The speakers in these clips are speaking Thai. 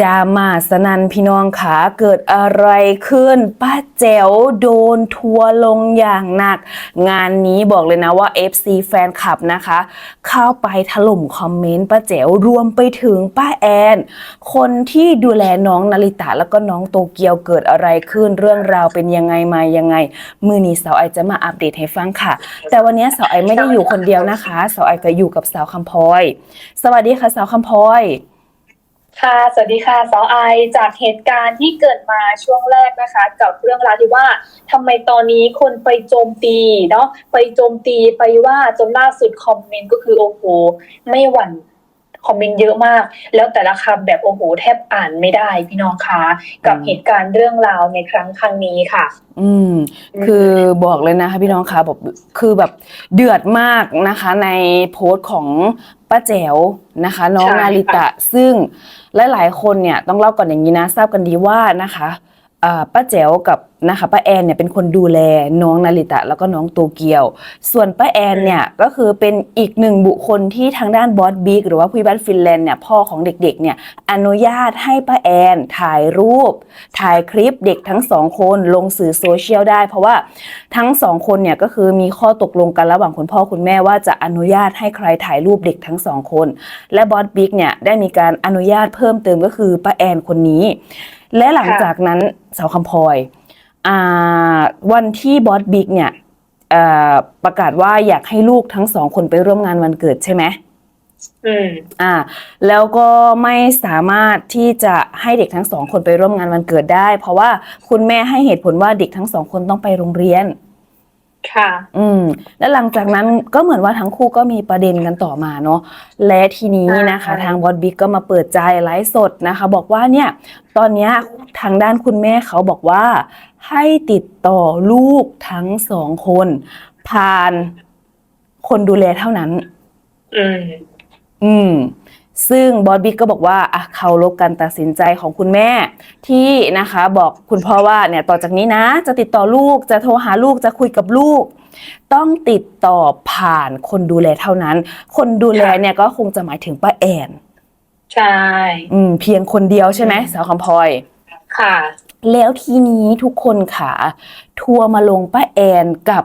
ดราม่าสนันพี่น้องขาเกิดอะไรขึ้น ป้าแจ๋วโดนทัวลงอย่างหนัก งานนี้บอกเลยนะว่า FC แฟนคลับนะคะ เข้าไปถล่มคอมเมนต์ป้าแจ๋วรวมไปถึงป้าแอน คนที่ดูแลน้องนาริตะแล้วก็น้องโตเกียวเกิดอะไรขึ้น เรื่องราวเป็นยังไงมายังไง มือนี้สาวไอจะมาอัปเดตให้ฟังค่ะ แต่วันนี้สาวไอไม่ได้อยู่คนเดียวนะคะสาวไอก็อยู่กับสาวคำพลอย สวัสดีค่ะสาวคำพลอย ค่ะสวัสดีค่ะสาวไอจากเหตุการณ์ที่เกิดมาช่วงแรกนะคะ กับเรื่องราวที่ว่าทำไมตอนนี้คนไปโจมตีเนาะไปโจมตีไปว่าจนล่าสุดคอมเมนต์ก็คือโอ้โหไม่หวั่น คอมเมนต์เยอะมาก แล้วแต่ละคำแบบโอ้โหแทบอ่านไม่ได้พี่น้องคะกับอืมเหตุการณ์เรื่องราวในครั้งครั้งนี้ค่ะ อืม คือบอกเลยนะคะพี่น้องคะแบบคือแบบเดือดมากนะคะ ในโพสต์ของป้าแจ๋วนะคะ น้องใช่นาริตะ ซึ่งหลายๆคนเนี่ยต้องเล่าก่อนอย่างนี้นะทราบกันดีว่านะคะอ่าป้าแจ๋วกับ นะคะป้าแอนเนี่ยเป็นคนดูแลน้องนาริตะแล้วก็น้องโตเกียว ส่วนป้าแอนเนี่ยก็คือเป็นอีกหนึ่งบุคคลที่ทางด้านบอสบิ๊กหรือว่าผู้บันฟินแลนด์เนี่ยพ่อของเด็กๆเนี่ยอนุญาตให้ป้าแอนถ่ายรูป ถ่ายคลิปเด็กทั้งสองคนลงสื่อโซเชียลได้ เพราะว่าทั้งสองคนเนี่ยก็คือมีข้อตกลงกันระหว่างคุณพ่อคุณแม่ว่าจะอนุญาตให้ใครถ่ายรูปเด็กทั้งสองคน และบอสบิ๊กเนี่ยได้มีการอนุญาตเพิ่มเติมก็คือป้าแอนคนนี้ และหลังจากนั้นสาวคำพลอยอ่า วันที่บอสบิ๊กเนี่ยเอ่อประกาศว่าอยากให้ลูกทั้งสองคนไปร่วมงานวันเกิดใช่ไหมอืมอ่า แล้วก็ไม่สามารถที่จะให้เด็กทั้งสองคนไปร่วมงานวันเกิดได้ เพราะว่าคุณแม่ให้เหตุผลว่าเด็กทั้งสองคนต้องไปโรงเรียน ค่ะ อืม แล้วหลังจากนั้นก็เหมือนว่าทั้งคู่ก็มีประเด็นกันต่อมาเนาะและทีนี้นะคะใช่ทางบอสบิ๊กก็มาเปิดใจไลฟ์สดนะคะ บอกว่าเนี่ย ตอนเนี้ยทางด้านคุณแม่เขาบอกว่า ให้ติดต่อลูกทั้งสองคน ผ่านคนดูแลเท่านั้น อืม อืม ซึ่งบอสบิ๊กก็บอกว่าอะเคารพการตัดสินใจของคุณแม่ ที่นะคะบอกคุณพ่อว่าเนี่ยต่อจากนี้นะ จะติดต่อลูกจะโทรหาลูกจะคุยกับลูก ต้องติดต่อผ่านคนดูแลเท่านั้น คนดูแลเนี่ยก็คงจะหมายถึงป้าแอนใช่อืมเพียงคนเดียวใช่ไหมสาวคำพลอยค่ะ แล้วทีนี้ทุกคนค่ะทัวร์มาลงป้าแอนกับ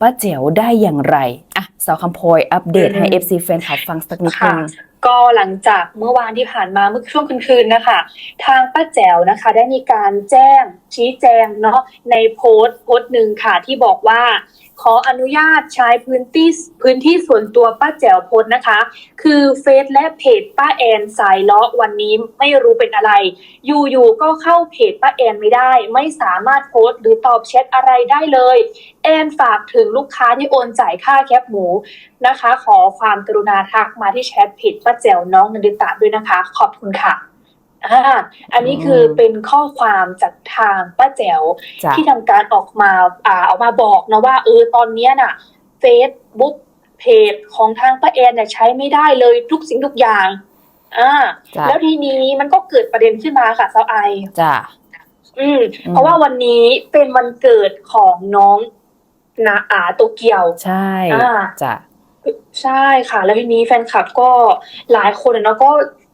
ป้าแจ๋วได้อย่างไรอะสาวคำพลอยอัปเดตให้อืม FC แฟนคลับฟังสักนิดนึค่ะง ก็หลังจากเมื่อวานที่ผ่านมาเมื่อช่วงคืนๆนะคะ ทางป้าแจ๋วนะคะ ได้มีการแจ้งชี้แจงเนาะในโพสต์โพสต์หนึ่งค่ะที่บอกว่า ขออนุญาตใช้พื้นที่พื้นที่ส่วนตัวป้าแจ๋วโพสต์นะคะ คือเฟซและเพจป้าแอนสายเลาะวันนี้ไม่รู้เป็นอะไร อยู่ๆก็เข้าเพจป้าแอนไม่ได้ ไม่สามารถโพสต์หรือตอบแชทอะไรได้เลยแอนฝากถึงลูกค้าที่โอนจ่ายค่าแคปหมูนะคะ ขอความกรุณาทักมาที่แชทเพจป้าแจ๋วน้องนันดิตะด้วยนะคะ ขอบคุณค่ะอ่าอันนี้คืออืมเป็นข้อความจากทางป้าแจ๋วจ้ะที่ทำการออกมาอ่าออกมาบอกนะว่าเออตอนเนี้ยน่ะเฟซบุ๊กเพจของทางป้าแอนเนี่ยใช้ไม่ได้เลยทุกสิ่งทุกอย่างอ่าจ้ะแล้วทีนี้มันก็เกิดประเด็นขึ้นมาค่ะสาวไอจ้ะอืมอืม เพราะว่าวันนี้เป็นวันเกิดของน้องนาอาโตเกียว ใช่อ่าจ้ะ ใช่ค่ะ แล้วทีนี้แฟนคลับก็หลายคนอะเนาะก็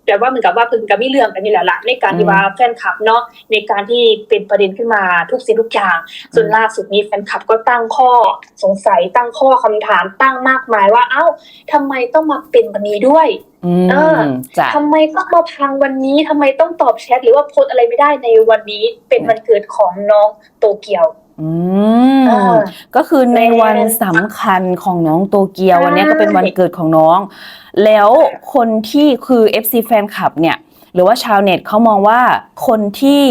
แบบว่าเหมือนกับว่าเพิ่งกับมีเรื่องกันนี่แหละละในการที่ว่าแฟนคลับเนาะในการที่เป็นประเด็นขึ้นมาทุกสิ่งทุกอย่างส่วนล่าสุดนี้แฟนคลับก็ตั้งข้อสงสัยตั้งข้อคำถามตั้งมากมายว่า เอ้าทำไมต้องมาเป็นวันนี้ด้วยอืเออมจ้ะทำไมต้องมาพังวันนี้ทำไมต้องตอบแชทหรือว่าโพสต์อะไรไม่ได้ในวันนี้เป็นวันเกิดของน้องโตเกียว อืเอมอก็คือในแม่วันสำคัญของน้องโตเกียวใช่ วันนี้ก็เป็นวันเกิดของน้อง แล้วคนที่คือ FC แฟนคลับเนี่ย หรือว่าชาวเน็ตเขามองว่าคนที่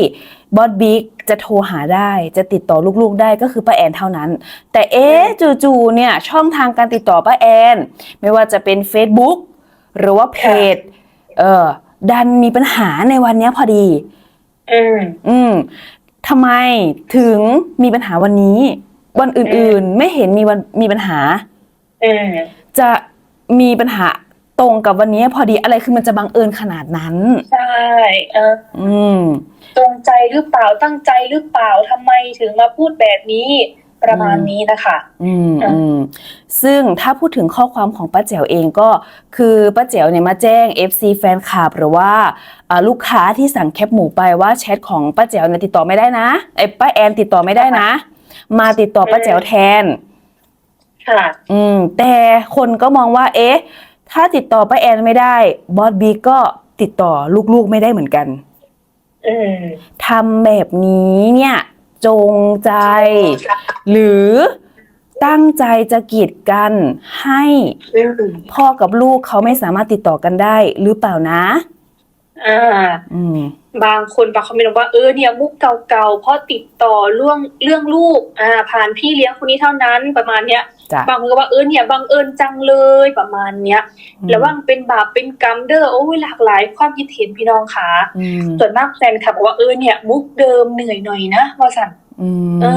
บอสบิ๊กจะโทรหาได้ จะติดต่อลูกๆได้ก็คือป้าแอนเท่านั้น แต่เอ๊ะจู่ๆเนี่ยช่องทางการติดต่อป้าแอน ไม่ว่าจะเป็น Facebook หรือว่าเพจเออดันมีปัญหาในวันเนี้ยพอดี อืม อืม ทำไมถึงมีปัญหาวันนี้ วันอื่นๆ ไม่เห็นมีวันมีปัญหาอืมจะมีปัญหาตรงกับวันนี้พอดีอะไรคือมันจะบังเอิญขนาดนั้น ใช่เอออืมจงใจหรือเปล่าตั้งใจหรือเปล่าทำไมถึงมาพูดแบบนี้ ประมาณนี้นะคะอืมอะอืมซึ่งถ้าพูดถึงข้อความของป้าแจ๋วเองก็คือป้าแจ๋วเนี่ยมาแจ้ง FC แฟนคลับหรือว่าอ่าลูกค้าที่สั่งแคปหมูไปว่าแชทของป้าแจ๋วเนี่ยติดต่อไม่ได้นะไอ้ป้าแอนติดต่อไม่ได้นะ มาติดต่อป้าแจ๋วแทนค่ะอืม แต่คนก็มองว่า เอ๊ะ ถ้าติดต่อป้าแอนไม่ได้บอสบีก็ติดต่อลูกๆไม่ได้เหมือนกันอืมทำแบบนี้เนี่ย จงใจ หรือตั้งใจจะกีดกันให้อืมพ่อกับลูกเขาไม่สามารถติดต่อกันได้หรือเปล่านะ อ่า อืม บางคนบางคอมเมนต์บอกว่าเออเนี่ยมุกเก่าๆเพราะติดต่อเรื่องเรื่องลูก อ่า ผ่านพี่เลี้ยงคนนี้เท่านั้นประมาณเนี้ยจ้ะ บางคนก็ว่าเออเนี่ยบังเอิญจังเลยประมาณเนี้ยแล้วว่าเป็นบาปเป็นกรรมเด้อโอ้ยหลากหลายความคิดเห็นพี่น้องค่ะอืมส่วนมากแฟนคลับบอกว่าเออเนี่ย มุกเดิมเหนื่อยหน่อยนะว่าสันอืเอ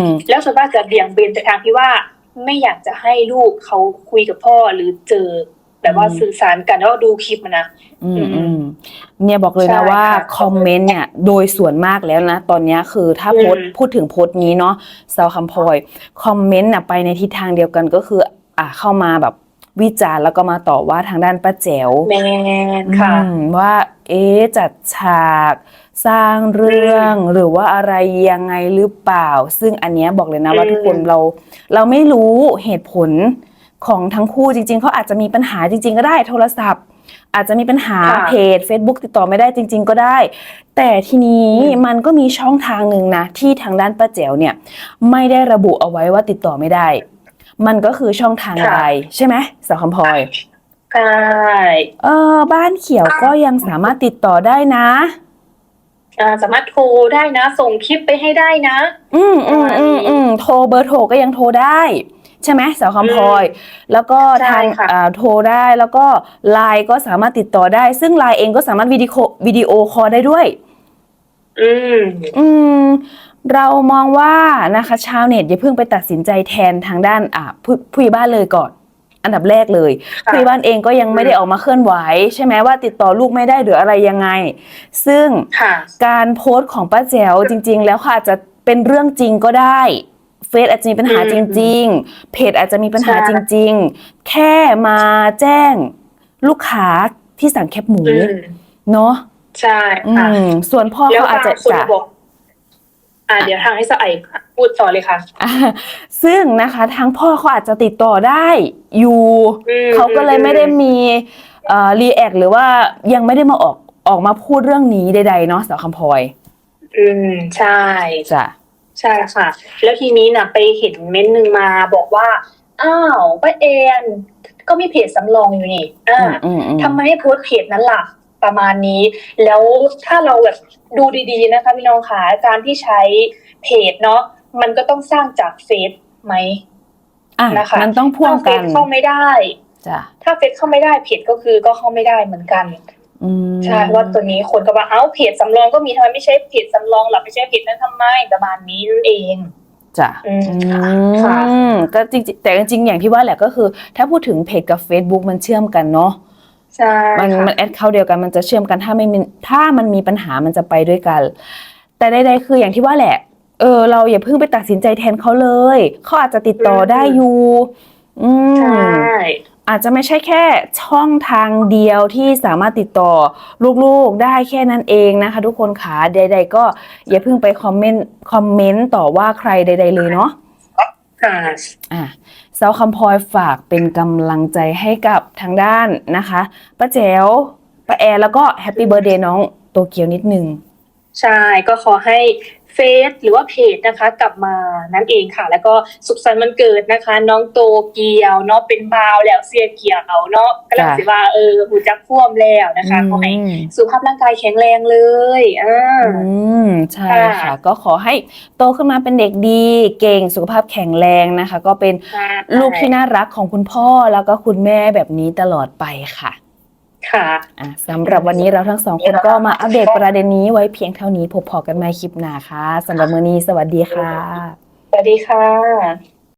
มแล้วส่วนมากจะเบี่ยงเบนไปทางที่ว่าไม่อยากจะให้ลูกเขาคุยกับพ่อหรือเจอ แบบว่าอืมสื่อสารกันแล้วดูคลิปมันนะอืมอืมอืมเนี่ยบอกเลยใช่นะว่าค่ะคอมเมนต์เนี่ยโดยส่วนมากแล้วนะ ตอนเนี้ยคือถ้าโพสต์อืมพูดถึงโพสต์นี้เนาะสาวคำพลอยคอมเมนต์น่ะไปในทิศทางเดียวกันก็คือ อะเข้ามาแบบวิจารณ์แล้วก็มาต่อว่าทางด้านป้าแจ๋วแมนค่ะอืมว่า เอ๊ะจัดฉากสร้างเรื่องหรือว่าอะไรยังไงหรือเปล่า ซึ่งอันเนี้ยบอกเลยนะว่าอืมทุกคนเรา เราไม่รู้เหตุผล ของทั้งคู่จริง ๆเขาอาจจะมีปัญหาจริง ๆ ก็ได้โทรศัพท์ อาจจะมีปัญหาค่ะเพจ Facebook ติดต่อไม่ได้จริง ๆ ก็ได้ แต่ทีนี้อืม มันก็มีช่องทางหนึ่งนะที่ทางด้านป้าแจ๋วเนี่ยไม่ได้ระบุเอาไว้ว่าติดต่อไม่ได้ มันก็คือช่องทางไลน์ใช่ไหมสาวคำพลอย ใช่ เออบ้านเขียวก็ยังสามารถติดต่อได้นะ อ่าสามารถโทรได้นะ ส่งคลิปไปให้ได้นะ อืมอืมอืมอืมโทรเบอร์โทรก็ยังโทรได้ ใช่ไหมสาวคำพลอย แล้วก็ใช่ทางค่ะอ่าโทรได้แล้วก็ไลน์ก็สามารถติดต่อได้ ซึ่งไลน์เองก็สามารถวิดีโอวิดีโอคอลได้ด้วย อืมอืมเรามองว่านะคะชาวเน็ตอย่าเพิ่งไปตัดสินใจแทนทางด้านอ่าผู้ผู้ใหญ่บ้านเลยก่อน อันดับแรกเลยค่ะผู้ใหญ่บ้านเองก็ยังไม่ได้ออกมาเคลื่อนไหว ใช่ไหมว่าติดต่อลูกไม่ได้หรืออะไรยังไง ซึ่งค่ะการโพสต์ของป้าแจ๋วจริง ๆ แล้วค่ะอาจจะเป็นเรื่องจริงก็ได้ เฟซอาจจะมีปัญหาอืจมริง ๆ เพจอาจจะมีปัญหาใช่จริง ๆ แค่มาแจ้งลูกค้าที่สั่งแคปหมูอืมเนาะใช่อืค่ะมส่วนพ่อแล้วเขาอาจบางจะคนจะบอกอ่าเดี๋ยวทางให้สะไอพูดต่อเลยค่ะอ่าซึ่งนะคะทางพ่อเขาอาจจะติดต่อได้อยู่อืมเขาก็เลยไม่ได้มีเอ่อรีแอคหรือว่ายังไม่ได้มาออกออกมาพูดเรื่องนี้ใดๆเนาะสาวคำพลอย อืม ใช่จ้ะ ใช่ค่ะ แล้วทีนี้นะไปเห็นเม้นต์หนึ่งมาบอกว่า อ้าวป้าเอนก็มีเพจสำรองอยู่นี่อ่าอืมอืมอืมทำไมไม่โพสต์เพจนั้นล่ะประมาณนี้ แล้วถ้าเราแบบดูดีๆนะคะพี่น้องค่ะการที่ใช้เพจเนาะมันก็ต้องสร้างจากเฟซไหมอะนะคะมันต้องพ่วงถ้าเฟกัซนเข้าไม่ได้จ้ะถ้าเฟซเข้าไม่ได้เพจก็คือก็เข้าไม่ได้เหมือนกันอืม ใช่เพราะว่าตัวนี้คนก็ว่าเอ้าเพจสำรองก็มีทำไมไม่ใช้เพจสำรองหรอไม่ใช้เพจนั้นทำไมประมาณนี้นั่นเองจ้ะอืมอืค่ะมก็จริงๆแต่จริงๆอย่างที่ว่าแหละก็คือ ถ้าพูดถึงเพจกับ Facebook มันเชื่อมกันเนาะใช่มันค่ะมันแอดเข้าเดียวกันมันจะเชื่อมกันถ้าไม่มีถ้ามันมีปัญหามันจะไปด้วยกัน แต่ใดๆคืออย่างที่ว่าแหละเออเราอย่าเพิ่งไปตัดสินใจแทนเขาเลย เขาอาจจะติดต่อได้อยู่ อืมใช่ อาจจะไม่ใช่แค่ช่องทางเดียวที่สามารถติดต่อลูกๆได้แค่นั้นเองนะคะ ทุกคนขาใด ๆ ก็อย่าเพิ่งไปคอมเมนต์คอมเมนต์ต่อว่าใครใด ๆ เลยเนาะค่ะอะสาวคำพลอยฝากเป็นกำลังใจให้กับทางด้านนะคะป้าแจ๋วป้าแอร์แล้วก็แฮปปี้เบ t ร์ a เดย์น้องโตเกียวนิดนึง ใช่ ก็ขอให้เฟซหรือว่าเพจนะคะ กลับมานั่นเองค่ะ แล้วก็สุขสันต์วันเกิดนะคะ น้องโตเกียวเนาะเป็นบาวแล้วเสียเกียวเนาะก็ลังจ้ะสิว่าเออหูจักพ่วมแล้วนะคะขอให้อืมสุขภาพร่างกายแข็งแรงเลยอ่าอืมใช่ค่ะค่ะ ก็ขอให้โตขึ้นมาเป็นเด็กดีเก่งสุขภาพแข็งแรงนะคะ ก็เป็นลูกที่น่ารักของคุณพ่อแล้วก็คุณแม่แบบนี้ตลอดไปค่ะ ค่ะอะสำหรับวันนี้เราทั้งสองคนก็มาอัปเดตประเด็นนี้ไว้เพียงเท่านี้พบพอกันใหม่คลิปหน้าค่ะสำหรับมื้อนี้สวัสดีค่ะ สวัสดีค่ะ